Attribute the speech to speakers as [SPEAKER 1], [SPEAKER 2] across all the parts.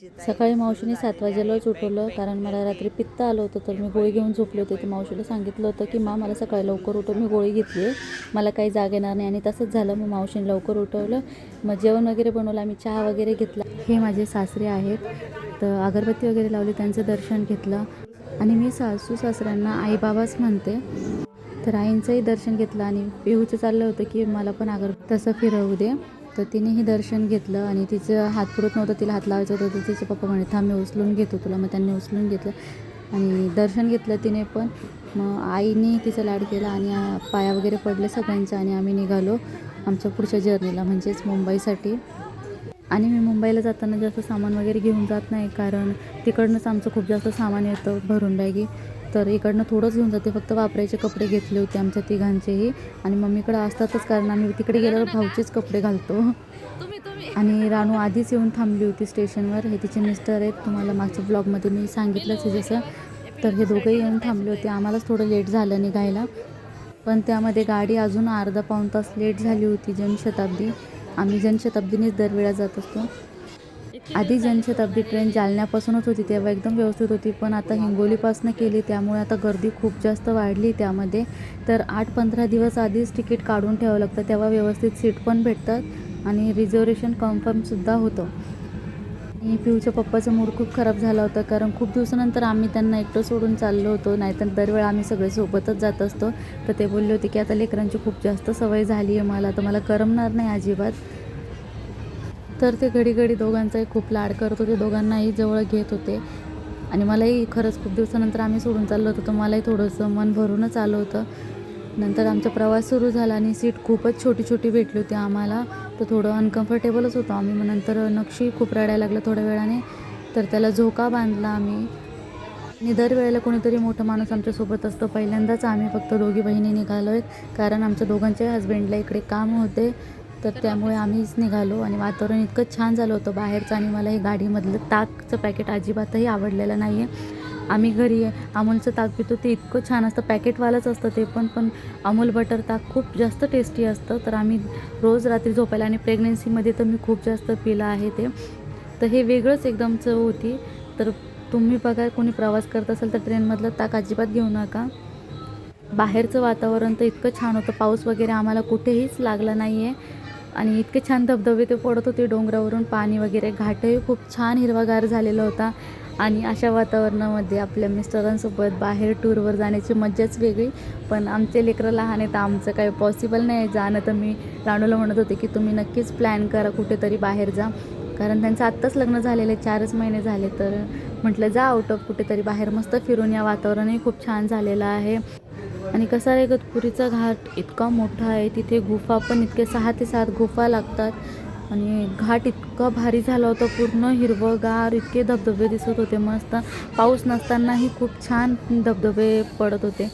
[SPEAKER 1] सकाळी मावशीने सात वाजेलाच उठवलं कारण मला रात्री पित्त आलं होतं तर मी गोळी घेऊन झोपले होते. तर मावशीला सांगितलं होतं की मा मला सकाळी लवकर उठव मी गोळी घेतली आहे. मला काही जाग येणार नाही. आणि तसंच झालं. मग मावशीने लवकर उठवलं. मग जेवण वगैरे बनवलं. आम्ही चहा वगैरे घेतला. हे माझे सासरे आहेत. तर अगरबत्ती वगैरे लावली त्यांचं दर्शन घेतलं. आणि मी सासू सासऱ्यांना आई बाबाच म्हणते. तर आईंचंही दर्शन घेतलं. आणि पिहूचं चाललं होतं की मला पण अगर तसं फिरवू दे. तर तिनेही दर्शन घेतलं आणि तिचं हात पुरत नव्हतं तिला हात लावायचं होतं तर तिचे पप्पा म्हणे थांब मी उचलून घेतो तुला. मग त्यांनी उचलून घेतलं आणि दर्शन घेतलं तिने पण. मग आईने तिचं लाड केला आणि पाया वगैरे पडले सगळ्यांच्या आणि आम्ही निघालो आमच्या पुढच्या जर्नीला म्हणजेच मुंबईसाठी. आणि मी मुंबईला जाताना जास्त सामान वगैरे घेऊन जात नाही कारण तिकडनंच आमचं खूप जास्त सामान येतं भरून बॅगी. तर इकडनं थोडंच घेऊन जाते. फक्त वापरायचे कपडे घेतले होते आमच्या तिघांचेही. आणि मम्मीकडे असतातच कारण आम्ही तिकडे गेल्यावर भाऊचेच कपडे घालतो. आणि रानू आधीच येऊन थांबली होती स्टेशनवर. हे तिचे मिस्टर आहेत. तुम्हाला मागच्या ब्लॉगमध्ये मी सांगितलंच आहे जसं. तर हे दोघंही येऊन थांबले होते. आम्हालाच थोडं लेट झालं निघायला. पण त्यामध्ये गाडी अजून अर्धा पाऊण तास लेट झाली होती जनशताब्दी. आम्ही जनशताब्दीनेच दरवेळा जात असतो. आधी जनशताब्दी ट्रेन जालन्यापासूनच होती तेव्हा एकदम व्यवस्थित होती. पण आता हिंगोलीपासून केली त्यामुळे आता गर्दी खूप जास्त वाढली त्यामध्ये. तर आठ पंधरा दिवस आधीच तिकीट काढून ठेवावं लागतं तेव्हा व्यवस्थित सीट पण भेटतात आणि रिझर्वेशन कन्फर्मसुद्धा होतं. आणि पिऊच्या पप्पाचा मूड खूप खराब झाला होता कारण खूप दिवसानंतर आम्ही त्यांना एकटं सोडून चाललो होतो. नाहीतर दरवेळा आम्ही सगळे सोबतच जात असतो. तर ते बोलले होते की आता लेकरांची खूप जास्त सवय झाली आहे मला तर मला करमणार नाही अजिबात. तर ते घडी घडी दोघांचाही खूप लाड करत होते दोघांनाही जवळ घेत होते. आणि मलाही खरंच खूप दिवसानंतर आम्ही सोडून चाललो होतो तर मलाही थोडंसं मन भरूनच आलं होतं. नंतर आमचा प्रवास सुरू झाला आणि सीट खूपच छोटी छोटी भेटली होती आम्हाला. तर थोडं अनकम्फर्टेबलच होतो आम्ही मग नंतर नक्षी खूप रडायला लागलं थोड्या वेळाने. तर त्याला झोका बांधला आम्ही. आणि दरवेळेला कोणीतरी मोठं माणूस आमच्यासोबत असतो. पहिल्यांदाच आम्ही फक्त दोघी बहिणी निघालो आहेत कारण आमच्या दोघांच्या हस्बंडला इकडे काम होते. तर त्यामुळे आम्हीच निघालो आणि वातावरण इतकं छान झालं होतं बाहेरचं आणि मला हे गाडीमधलं ताकचं पॅकेट अजिबातही आवडलेलं नाही आहे आम्ही घरी अमूलचं ताक पितो ते इतकं छान असतं. पॅकेटवालंच असतं ते पण पण अमूल बटर ताक खूप जास्त टेस्टी असतं. तर आम्ही रोज रात्री झोपायला आणि प्रेग्नेन्सीमध्ये तर मी खूप जास्त पिलं आहे ते. तर हे वेगळंच एकदम चव होती. तर तुम्ही बघा कोणी प्रवास करत असेल तर ट्रेनमधलं ताक अजिबात घेऊ नका. बाहेरचं वातावरण तर इतकं छान होतं. पाऊस वगैरे आम्हाला कुठेहीच लागला नाही आहे आणि इतके छान धबधबे ते पडत होते डोंगरावरून. पाणी वगैरे घाटही खूप छान हिरवागार झालेला होता. आणि अशा वातावरणामध्ये आपल्या मिस्टरांसोबत बाहेर टूरवर जाण्याची मज्जाच वेगळी. पण आमचे लेकरं लहान आहेत आमचं काही पॉसिबल नाही आहे जाणं. तर मी राणूला म्हणत होते की तुम्ही नक्कीच प्लॅन करा कुठेतरी बाहेर जा. कारण त्यांचं आत्ताच लग्न झालेलं आहे चारच महिने झाले. तर म्हटलं जा आउट ऑफ कुठेतरी बाहेर. मस्त फिरून या. वातावरणही खूप छान झालेलं आहे. आणि कसा आहे गतपुरीचा घाट इतका मोठा आहे तिथे गुफा पण इतके सहा ते सात गुफा लागतात. आणि घाट इतका भारी झाला होता पूर्ण हिरवंगार इतके धबधबे दिसत होते मस्त. पाऊस नसतानाही खूप छान धबधबे पडत होते.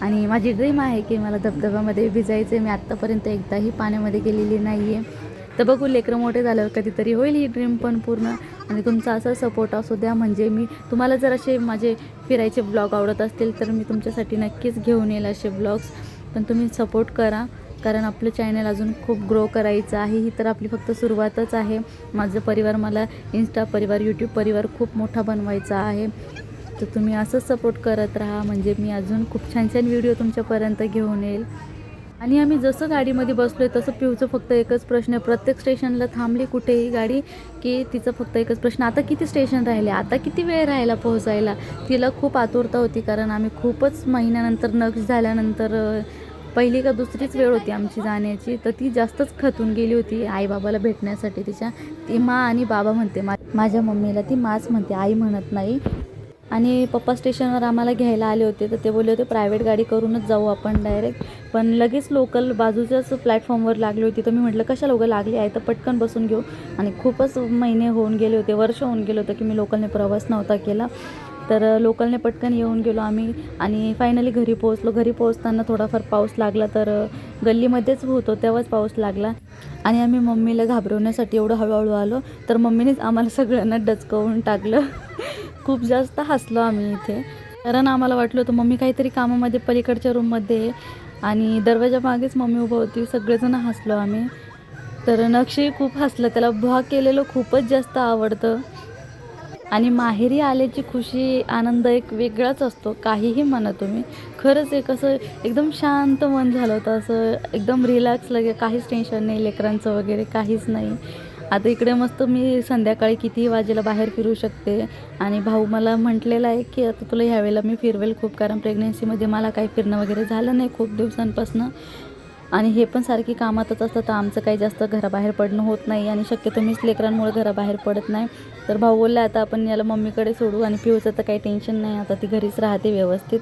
[SPEAKER 1] आणि माझी ड्रीम आहे की मला धबधब्यामध्ये भिजायचे. मी आत्तापर्यंत एकदाही पाण्यामध्ये गेलेली नाही आहे तर बघू लेकरं मोठे झाल्यावर कधीतरी होईल ही ड्रीम पण पूर्ण. आणि तुमचा असा सपोर्ट असू द्या म्हणजे मी तुम्हाला जर असे माझे फिरायचे ब्लॉग आवडत असतील तर मी तुमच्यासाठी नक्कीच घेऊन येईल असे ब्लॉग्स पण तुम्ही सपोर्ट करा कारण आपलं चॅनल अजून खूप ग्रो करायचं आहे. ही तर आपली फक्त सुरुवातच आहे. माझं परिवार मला इन्स्टा परिवार यूट्यूब परिवार खूप मोठा बनवायचा आहे. तर तुम्ही असंच सपोर्ट करत राहा. म्हणजे मी अजून खूप छान छान व्हिडिओ तुमच्यापर्यंत घेऊन येईल. आणि आम्ही जसं गाडीमध्ये बसलो आहे तसं पिऊचं फक्त एकच प्रश्न आहे. प्रत्येक स्टेशनला थांबली कुठेही गाडी की तिचं फक्त एकच प्रश्न. आता किती स्टेशन राहिले? आता किती वेळ राहिला पोहोचायला? तिला खूप आतुरता होती कारण आम्ही खूपच महिन्यानंतर नक्ष झाल्यानंतर पहिली का दुसरीच वेळ होती आमची जाण्याची. तर ती जास्तच खतून गेली होती आईबाबाला भेटण्यासाठी तिच्या. ती मा आणि बाबा म्हणते मा माझ्या मम्मीला ती माच म्हणते आई म्हणत नाही. आणि पप्पा स्टेशनवर आम्हाला घ्यायला आले होते तर ते बोलले होते प्रायव्हेट गाडी करूनच जाऊ आपण डायरेक्ट पण लगेच लोकल बाजूच्याच प्लॅटफॉर्मवर लागली होती तर मी म्हटलं कशाला लोकं लागली आहे? तर पटकन बसून घेऊ. आणि खूपच महिने होऊन गेले होते वर्ष होऊन गेले होते की मी लोकलने प्रवास नव्हता केला. तर लोकलने पटकन येऊन गेलो आम्ही आणि फायनली घरी पोहोचलो. घरी पोहोचताना थोडाफार पाऊस लागला तर गल्लीमध्येच होतो तेव्हाच पाऊस लागला. आणि आम्ही मम्मीला घाबरवण्यासाठी एवढं हळूहळू आलो. तर मम्मीनेच आम्हाला सगळ्यांना डचकवून टाकलं. खूप जास्त हसलो आम्ही इथे. कारण आम्हाला वाटलं होतं मम्मी काहीतरी कामामध्ये पलीकडच्या रूममध्ये आणि दरवाजा मागेच मम्मी उभं होती. सगळेजण हसलो आम्ही. तर नक्षी खूप हसलं. त्याला भा केलेलं खूपच जास्त आवडतं. आणि माहेरी आल्याची खुशी आनंद एक वेगळाच असतो काहीही म्हणा तुम्ही. खरंच एक असं एकदम शांत मन झालं होतं असं एकदम रिलॅक्स लगे काहीच टेन्शन नाही लेकरांचं वगैरे काहीच नाही. आता इकडे मस्त मी संध्याकाळी कितीही वाजेला बाहेर फिरू शकते आणि भाऊ मला म्हटलेला आहे की आता तुला ह्यावेळेला मी फिरवेल खूप कारण प्रेग्नेन्सीमध्ये मला काही फिरणं वगैरे झालं नाही खूप दिवसांपासून. आणि हे पण सारखी कामातच असतं. तर आमचं काही जास्त घराबाहेर पडणं होत नाही आणि शक्यतो मीच लेकरांमुळे घराबाहेर पडत नाही. तर भाऊ बोलला आता आपण याला मम्मीकडे सोडू आणि पिऊचं तर काही टेन्शन नाही. आता ती घरीच राहते व्यवस्थित.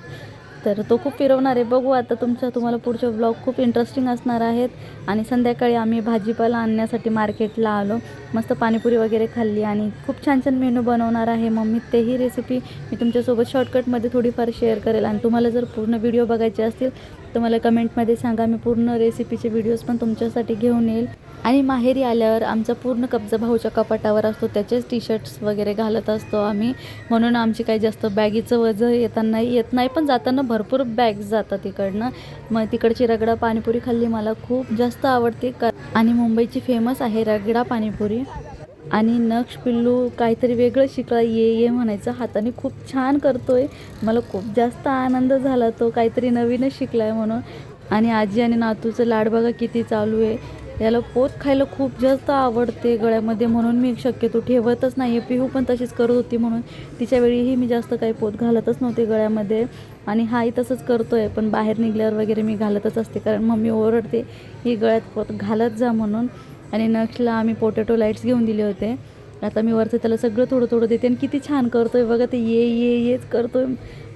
[SPEAKER 1] तर तो खूप फिरवणार आहे. बघू आता तुमच्या तुम्हाला पुढचे ब्लॉग खूप इंटरेस्टिंग असणार आहेत. आणि संध्याकाळी आम्ही भाजीपाला आणण्यासाठी मार्केटला आलो. मस्त पाणीपुरी वगैरे खाल्ली आणि खूप छान छान मेनू बनवणार आहे मम्मी. तेही रेसिपी मी तुमच्यासोबत शॉर्टकटमध्ये थोडीफार शेअर करेल. आणि तुम्हाला जर पूर्ण व्हिडिओ बघायचे असतील तर मला कमेंटमध्ये सांगा मी पूर्ण रेसिपीचे व्हिडिओज पण तुमच्यासाठी घेऊन येईल. आणि माहेरी आल्यावर आमचा पूर्ण कब्जा भाऊच्या कपाटावर असतो त्याचेच टी शर्ट्स वगैरे घालत असतो आम्ही. म्हणून आमची काही जास्त बॅगीचं वजन येताना येत नाही पण जाताना भरपूर बॅग्स जातात तिकडनं मग तिकडची रगडा पाणीपुरी खाल्ली मला खूप जास्त आवडते. क आणि मुंबईची फेमस आहे रगडा पाणीपुरी. आणि नक्ष पिल्लू काहीतरी वेगळं शिकला ये ये म्हणायचं हाताने खूप छान करतोय. मला खूप जास्त आनंद झाला तो काहीतरी नवीनच शिकलाय म्हणून. आणि आजी आणि नातूचं लाड बघा किती चालू आहे. याला पोत खायला खूप जास्त आवडते गळ्यामध्ये म्हणून मी शक्यतो ठेवतच नाही. आहे पिहू पण तशीच करत होती म्हणून. तिच्या वेळीही मी जास्त काही पोत घालतच नव्हते गळ्यामध्ये. आणि हाही तसंच करतो आहे पण बाहेर निघल्यावर वगैरे मी घालतच असते कारण मम्मी ओरडते ही गळ्यात पोत घालत जा म्हणून. आणि नक्षला आम्ही पोटॅटो लाईट्स घेऊन दिले होते. आता मी वरचं त्याला सगळं थोडं थोडं देते आणि किती छान करतोय बघा ते ये ये येच करतोय.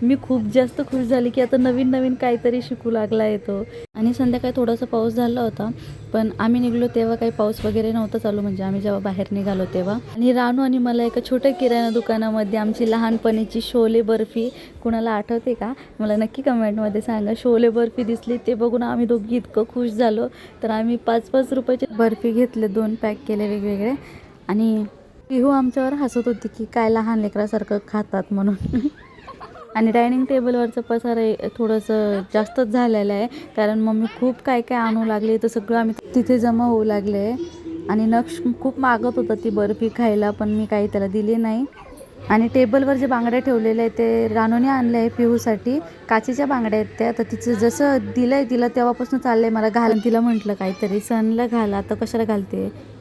[SPEAKER 1] मी खूप जास्त खुश झाली की आता नवीन नवीन काहीतरी शिकू लागला येतो आणि संध्याकाळी थोडासा पाऊस झाला होता पण आम्ही निघलो तेव्हा काही पाऊस वगैरे नव्हता चालू म्हणजे आम्ही जेव्हा बाहेर निघालो तेव्हा. आणि रानू आणि मला एका छोट्या किराणा दुकानामध्ये आमची लहानपणीची शोले बर्फी कुणाला आठवते का? मला नक्की कमेंटमध्ये सांगा. शोले बर्फी दिसली ते बघून आम्ही दोघी इतकं खुश झालो. तर आम्ही पाच पाच रुपयाचे बर्फी घेतले दोन पॅक केले वेगवेगळे. आणि पिहू हो, आमच्यावर हसत होती की काय लहान लेकरासारखं खातात म्हणून. आणि डायनिंग टेबलवरचं पसार थोडंसं जास्तच झालेलं आहे. कारण मम्मी खूप काय काय आणू लागले तर सगळं आम्ही तिथे जमा होऊ लागले. आणि नक्ष खूप मागत होतं ती बर्फी खायला पण मी काही त्याला दिली नाही. आणि टेबलवर जे बांगड्या ठेवलेल्या आहेत ते रानूने आणले आहे पिहूसाठी. काचेच्या बांगड्या आहेत त्या तर तिचं जसं दिलं आहे तिला तेव्हापासून चाललं आहे मला घालून तिला म्हटलं काहीतरी सणला घाल आता कशाला घालते?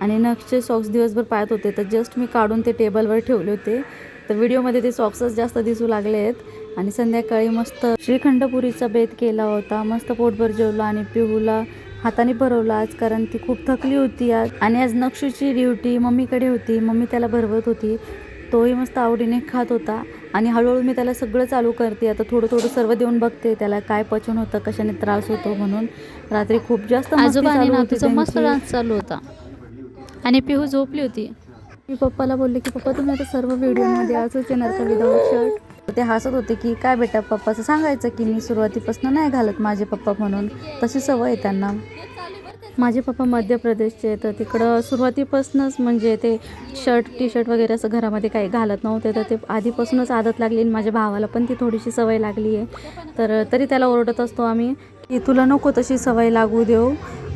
[SPEAKER 1] आणि नक्षचे सॉक्स दिवसभर पाहत होते. तर जस्ट मी काढून ते टेबलवर ठेवले होते. तर व्हिडिओमध्ये ते सॉक्सच जास्त दिसू लागले आहेत. आणि संध्याकाळी मस्त श्रीखंडपुरीचा बेत केला होता. मस्त पोटभर जेवलो आणि पिहूला हाताने भरवलं आज कारण ती खूप थकली होती आज. आणि आज नक्षूची ड्युटी मम्मीकडे होती. मम्मी त्याला भरवत होती. तोही मस्त आवडीने खात होता. आणि हळूहळू मी त्याला सगळं चालू करते. आता थोडं थोडं सर्व देऊन बघते. त्याला काय पचन होतं कशाने त्रास होतो म्हणून. रात्री खूप जास्त मस्ती.
[SPEAKER 2] डान्स चालू होता. आणि पिहू झोपली होती.
[SPEAKER 1] मी पप्पाला बोलले की पप्पा तुम्ही आता सर्व व्हिडिओमध्ये असंच येणार का विदाऊट शर्ट ते हसत होते की काय बेटा पप्पाचं सांगायचं की मी सुरुवातीपासून नाही घालत माझे पप्पा म्हणून. तशी सवय आहे त्यांना. माझे पप्पा मध्य प्रदेशचे आहेत, तर तिकडं सुरुवातीपासूनच म्हणजे ते शर्ट टी शर्ट वगैरे असं घरामध्ये काही घालत नव्हते तर ते आधीपासूनच आदत लागली आणि माझ्या भावाला पण ती थोडीशी सवय लागली आहे. तर तरी त्याला ओरडत असतो आम्ही की तुला नको तशी सवय लागू देऊ.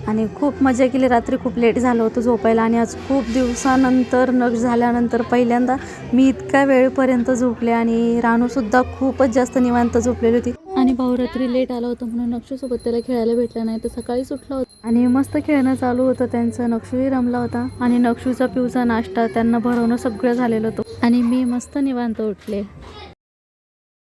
[SPEAKER 1] आणि खूप मजा केली. रात्री खूप लेट झालं होतं झोपायला आणि आज खूप दिवसानंतर नग झाल्यानंतर पहिल्यांदा मी इतक्या वेळपर्यंत झोपले आणि रानूसुद्धा खूपच जास्त निवांत झोपलेली होती. आणि भाऊ रात्री लेट आला होता म्हणून नक्षूसोबत त्याला खेळायला भेटलं नाही तर सकाळी सुटला होता. आणि मस्त खेळणं चालू होतं. त्यांचं नक्षूही रमला होता आणि नक्षूचा पिऊचा नाश्ता त्यांना भरवणं सगळं झालेलं होतं. आणि मी मस्त निवांत उठले.